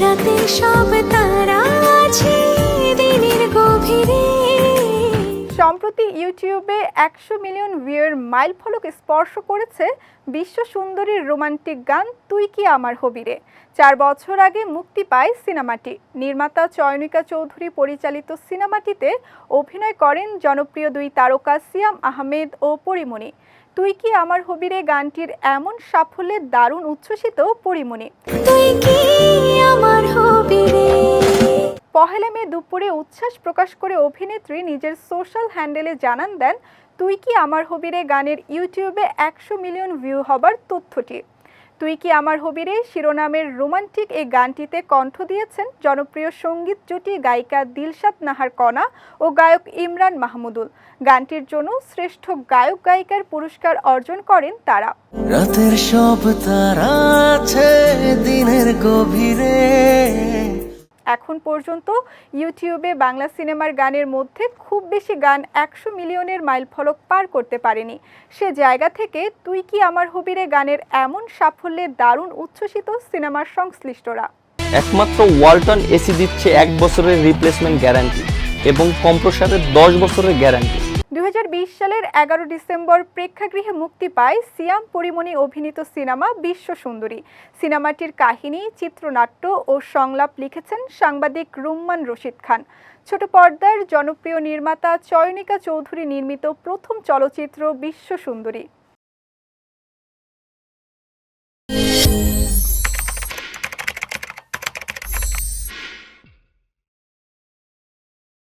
রাতে সব তারা আছে। সম্প্রতি ইউটিউবে একশো মিলিয়ন ভিউয়ের মাইল ফলক স্পর্শ করেছে বিশ্ব সুন্দরীর রোমান্টিক গান তুই কি আমার হবিরে। চার বছর আগে মুক্তি পায় সিনেমাটি। নির্মাতা চয়নিকা চৌধুরী পরিচালিত সিনেমাটিতে অভিনয় করেন জনপ্রিয় দুই তারকা সিয়াম আহমেদ ও পরিমণি। তুই কি আমার হবিরে গানটির এমন সাফল্যে দারুণ উচ্ছ্বসিত পরিমণি। আমার হবি পহেলা মে দুপুরে উচ্ছ্বাস প্রকাশ করে অভিনেত্রী নিজের সোশ্যাল হ্যান্ডেলে জানান দেন, তুই কি আমার হবিরে গানের ইউটিউবে একশো মিলিয়ন ভিউ হবার তথ্যটি? তুই কি আমার হবিরে শিরোনামের রোমান্টিক এই গানটিতে কণ্ঠ দিয়েছেন? জনপ্রিয় সংগীত জুটি গায়িকা দিলশাদ নাহার কণা ও গায়ক ইমরান মাহমুদুল। গানটির জন্য শ্রেষ্ঠ গায়ক গায়িকার পুরস্কার অর্জন করেন তারা। রাতের সব তারা আছে, দিনের গভীরে। এখন পর্যন্ত ইউটিউবে বাংলা সিনেমার গানের মধ্যে খুব বেশি গান একশো মিলিয়নের মাইল ফলক পার করতে পারেনি। সে জায়গা থেকে তুই কি আমার হবিরে গানের এমন সাফল্যে দারুণ উচ্ছ্বসিত সিনেমার সংশ্লিষ্টরা? একমাত্র ওয়ালটন এসি দিচ্ছে এক বছরের রিপ্লেসমেন্ট গ্যারান্টি এবং কম্প্রসারের দশ বছরের গ্যারান্টি দু হাজার বিশ সালের এগারো ডিসেম্বর প্রেক্ষাগৃহে মুক্তি পায় সিয়াম পরিমণি অভিনীত সিনেমা বিশ্ব সুন্দরী। সিনেমাটির কাহিনী, চিত্রনাট্য ও সংলাপ লিখেছেন সাংবাদিক রুম্মান রশিদ খান। ছোট পর্দার জনপ্রিয় নির্মাতা চয়নিকা চৌধুরী নির্মিত প্রথম চলচ্চিত্র বিশ্ব সুন্দরী।